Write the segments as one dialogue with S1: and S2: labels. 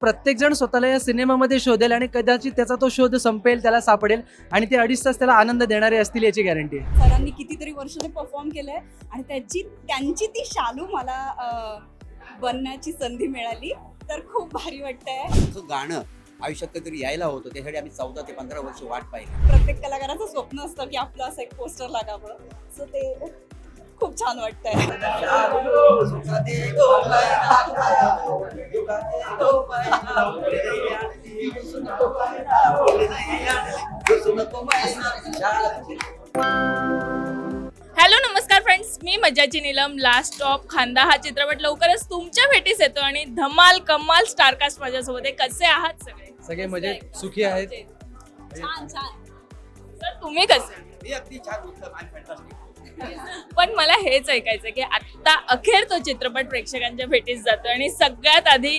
S1: प्रत्येक जण स्वतःला या सिनेमामध्ये शोधेल आणि कदाचित त्याचा तो शोध संपेल त्याला सापडेल आणि ते अडीच तास त्याला आनंद देणारे असतील याची गॅरंटी आहे.
S2: सरांनी कितीतरी वर्ष ते परफॉर्म केलंय आणि त्याची त्यांची ती शालू मला अं, बनण्याची संधी मिळाली. तर खूप भारी वाटतंय.
S3: तो गाणं आयुष्यात कधीतरी यायला होतं त्यासाठी आम्ही चौदा ते पंधरा वर्ष वाट पाहिली.
S2: प्रत्येक कलाकाराचं स्वप्न असतं की आपलं असं एक पोस्टर लागावं. सो ते छान वाटतंय.
S4: हॅलो नमस्कार फ्रेंड्स. मी मज्जाची नीलम लास्ट स्टॉप खांदा हा चित्रपट लवकरच तुमच्या भेटीस येतो आणि धमाल कमाल स्टारकास्ट माझ्यासोबत आहे. कसे आहात सगळे?
S1: सगळे मजेत? सुखी आहेत?
S2: छान छान.
S4: सर तुम्ही कसे?
S3: मी अगदी छान उत्तम आणि फॅन्टास्टिक
S4: पण मला हेच ऐकायचं की आत्ता अखेर तो चित्रपट प्रेक्षकांच्या भेटीस जातो आणि सगळ्यात आधी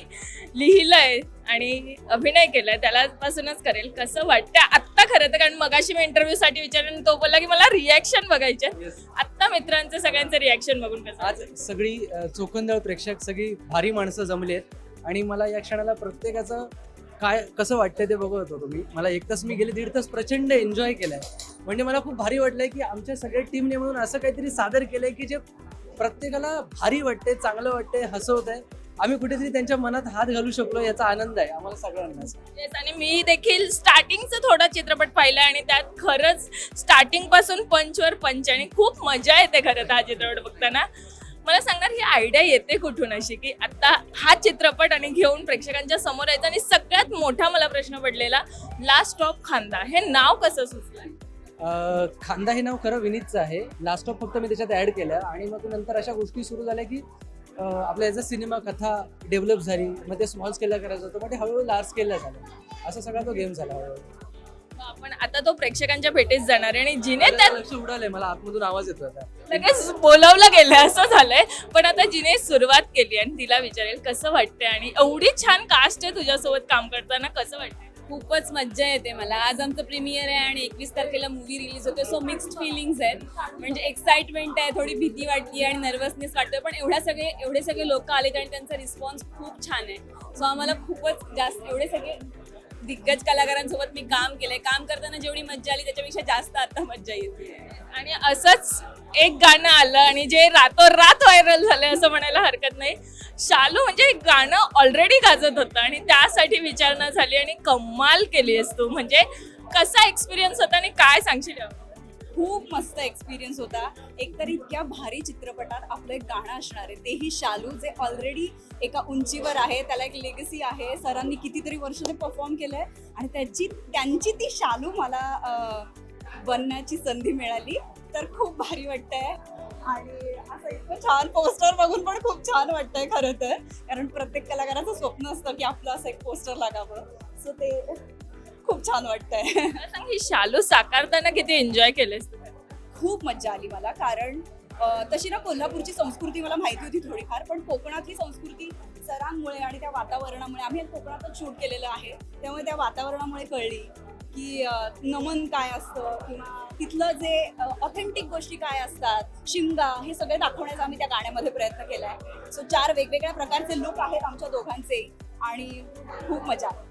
S4: लिहिलंय आणि अभिनय केलाय त्याला पासूनच करेल. कसं वाटतं आत्ता खरं तर कारण मगाशी मी इंटरव्ह्यू साठी विचारलं आणि तो बोलला की मला रिॲक्शन बघायचे आत्ता मित्रांचे सगळ्यांचे रिॲक्शन बघून कसं
S1: आज सगळी चोखंदळ प्रेक्षक सगळी भारी माणसं जमली आहेत. आणि मला या क्षणाला प्रत्येकाचं काय कसं वाटतंय ते बघत होतो मी मला एक तास मी गेले दीड तास प्रचंड एन्जॉय केलाय. म्हणजे मला खूप भारी वाटलंय की आमच्या सगळ्या टीमने म्हणून असं काहीतरी सादर केलंय की जे प्रत्येकाला भारी वाटते चांगलं वाटतंय हसवत आहे आम्ही कुठेतरी त्यांच्या मनात हात घालू शकलो याचा आनंद आहे आम्हाला
S4: सगळ्यांना आणि मी देखील स्टार्टिंगचा थोडा चित्रपट पाहिला आणि त्यात खरंच स्टार्टिंगपासून पंचवर पंच आणि खूप मजा येते खरं हा चित्रपट बघताना. मला सांगणार ही आयडिया येते कुठून अशी की आता हा चित्रपट आणि घेऊन प्रेक्षकांच्या समोर यायचा आणि सगळ्यात मोठा मला प्रश्न पडलेला लास्ट स्टॉप खांदा. हे नाव कसं सुचलं
S1: खांदा हे नाव खरं विनीतचं आहे. लास्ट ऑफ फक्त मी त्याच्यात ऍड केलं आणि मग नंतर अशा गोष्टी सुरू झाल्या की आपल्या याचा सिनेमा कथा डेव्हलप झाली मग ते स्मॉल स्केलला करायचं होतं मग ते हळूहळू लार्ज स्केलला झालं. असं सगळा तो गेम झाला हळूहळू.
S4: आपण आता तो प्रेक्षकांच्या भेटीस जाणार आहे आणि जिने त्यात
S1: लक्ष उडालंय मला आतमधून आवाज येतो आता.
S4: लगेच बोलवलं गेलं असं झालंय. पण आता जिने सुरुवात केली आणि तिला विचारेल कसं वाटतंय? आणि एवढी छान कास्ट आहे तुझ्यासोबत काम करताना कसं वाटतंय?
S2: खूपच मज्जा येते मला. आज आमचं प्रीमियर आहे आणि एकवीस तारखेला मूवी रिलीज होते सो मिक्स्ड फिलिंग्स आहेत. म्हणजे एक्साइटमेंट आहे थोडी भीती वाटली आणि नर्वसनेस वाटतोय पण एवढ्या सगळे एवढे सगळे लोक आलेत आणि त्यांचा रिस्पॉन्स खूप छान आहे. सो आम्हाला खूपच जास्त एवढे सगळे दिग्गज कलाकारांसोबत मी काम केलंय. काम करताना जेवढी मज्जा आली त्याच्यापेक्षा जास्त आता मज्जा येते.
S4: आणि असंच एक गाणं आलं आणि जे रातोरात व्हायरल झालंय असं म्हणायला हरकत नाही. शालू म्हणजे एक गाणं ऑलरेडी गाजत होतं आणि त्यासाठी विचारणा झाली आणि कमाल केली आहेस तू. म्हणजे कसा एक्सपिरियन्स होता आणि काय सांगशील
S2: खूप मस्त एक्सपिरियन्स होता. एकतर इतक्या भारी चित्रपटात आपलं एक गाणं असणार आहे. तेही शालू जे ऑलरेडी एका उंचीवर आहे त्याला एक लेगसी आहे. सरांनी कितीतरी वर्ष ते परफॉर्म केलं आहे आणि त्याची त्यांची ती शालू मला बनण्याची संधी मिळाली. तर खूप भारी वाटतंय. आणि असं इतकं छान पोस्टर बघून पण खूप छान वाटतंय खरं तर. कारण प्रत्येक कलाकाराचं स्वप्न असतं की आपलं असं एक पोस्टर लागावं. सो ते खूप छान वाटतंय.
S4: मला सांग ही शालू साकारताना किती एन्जॉय केलेस तू?
S2: खूप मज्जा आली मला कारण अ, तशी ना कोल्हापूरची संस्कृती मला माहिती होती थोडीफार पण कोकणातली संस्कृती सरांमुळे आणि त्या वातावरणामुळे आम्ही कोकणातच शूट केलेलं आहे. त्यामुळे त्या वातावरणामुळे कळली की अ, नमन काय असतं किंवा तिथलं जे ऑथेंटिक गोष्टी काय असतात शिंगा हे सगळे दाखवण्याचा आम्ही त्या गाण्यामध्ये प्रयत्न केला आहे सो चार वेगवेगळ्या प्रकारचे लुक आहेत आमच्या दोघांचे आणि खूप मजा आली.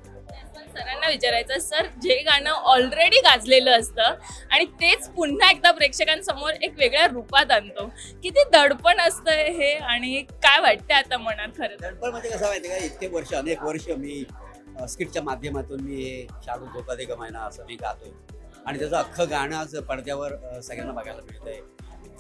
S4: सरांना विचारायचं सर जे गाणं ऑलरेडी गाजलेलं असतं आणि तेच पुन्हा एकदा प्रेक्षकांसमोर एक वेगळ्या रूपात आणतो. किती दडपण असतं हे आणि काय वाटतं आता मनात खरं
S3: दडपण म्हणजे कसं माहिती का इतके वर्ष अनेक वर्ष मी स्किटच्या माध्यमातून मी हे शालू धोका दे गमायना असं मी गातोय आणि त्याचं अख्खं गाणं आज पडद्यावर सगळ्यांना बघायला मिळतंय.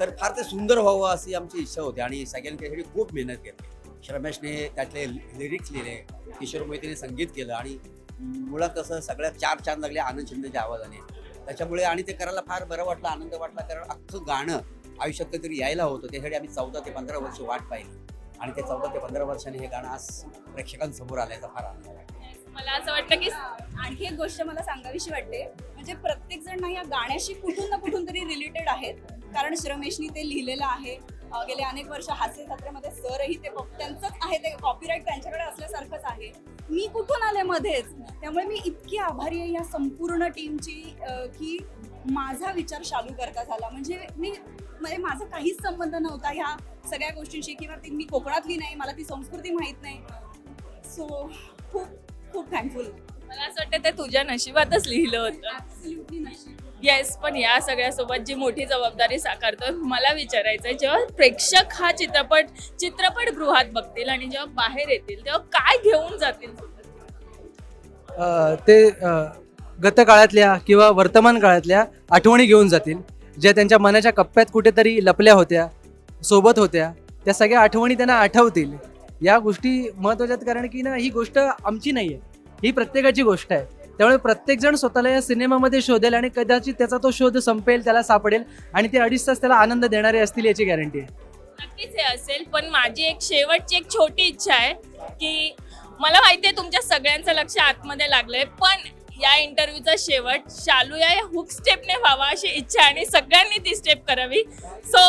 S3: तर फार ते सुंदर व्हावं अशी आमची इच्छा होती आणि सगळ्यांनी त्यासाठी खूप मेहनत केली श्रमेशने त्यातले लिरिक्स लिहिले किशोर मोहितेने संगीत केलं आणि मुळात कसं सगळ्यात चार चांद लागले आनंद शिंदेच्या आवाजाने. त्याच्यामुळे आणि ते करायला फार बरं वाटलं आनंद वाटला कारण अख्खं गाणं आयुष्यात कधीतरी यायला होतं. त्यासाठी आम्ही चौदा ते पंधरा वर्ष वाट पाहिली. आणि ते चौदा ते पंधरा वर्षांनी हे गाणं आज प्रेक्षकांसमोर आल्याचा फार आनंद वाटतो
S4: मला असं वाटतं की
S2: आणखी एक गोष्ट मला सांगावीशी वाटते. म्हणजे प्रत्येक जण ना या गाण्याशी कुठून ना कुठून तरी रिलेटेड आहेत. कारण श्रमेशनी ते लिहिलेलं आहे. गेले अनेक वर्ष हास्य जत्रेमध्ये सरही ते त्यांचंच आहे ते कॉपीराईट त्यांच्याकडे असल्यासारखंच आहे. मी कुठून आले मध्येच? त्यामुळे मी इतकी आभारी आहे या संपूर्ण टीमची की माझा विचार शालू करता झाला. म्हणजे मी म्हणजे माझा काहीच संबंध नव्हता ह्या सगळ्या गोष्टींशी किंवा ती मी कोकणातली नाही मला ती संस्कृती माहीत नाही. सो खूप खूप थँकफुल
S4: मला असं वाटतं ते तुझ्या नशिबातच लिहिलं होतं. येस पण या सगळ्यासोबत जी मोठी जबाबदारी साकारतोय मला विचारायचं आहे जेव्हा प्रेक्षक हा चित्रपट चित्रपटगृहात बघतील आणि जेव्हा बाहेर येतील तेव्हा काय घेऊन जातील
S1: ते गतकाळातल्या किंवा वर्तमान काळातल्या आठवणी घेऊन जातील ज्या त्यांच्या मनाच्या कप्प्यात कुठेतरी लपल्या होत्या सोबत होत्या त्या सगळ्या आठवणी त्यांना आठवतील. या गोष्टी महत्त्वाच्या आहेत कारण की ना ही गोष्ट आमची नाही आहे ही प्रत्येकाची गोष्ट आहे. त्यामुळे प्रत्येकजण स्वतःला या सिनेमामध्ये शोधेल आणि कदाचित त्याचा तो शोध संपेल त्याला सापडेल आणि ते अडीच तास त्याला आनंद देणारे असतील याची गॅरंटी आहे.
S4: नक्कीच हे असेल पण माझी एक शेवटची एक छोटी इच्छा आहे की मला माहिती आहे तुमच्या सगळ्यांचं लक्ष आतमध्ये लागलंय पण या इंटरव्ह्यूचा शेवट शालू या हुक स्टेपने व्हावा अशी इच्छा आहे आणि सगळ्यांनी ती स्टेप करावी. So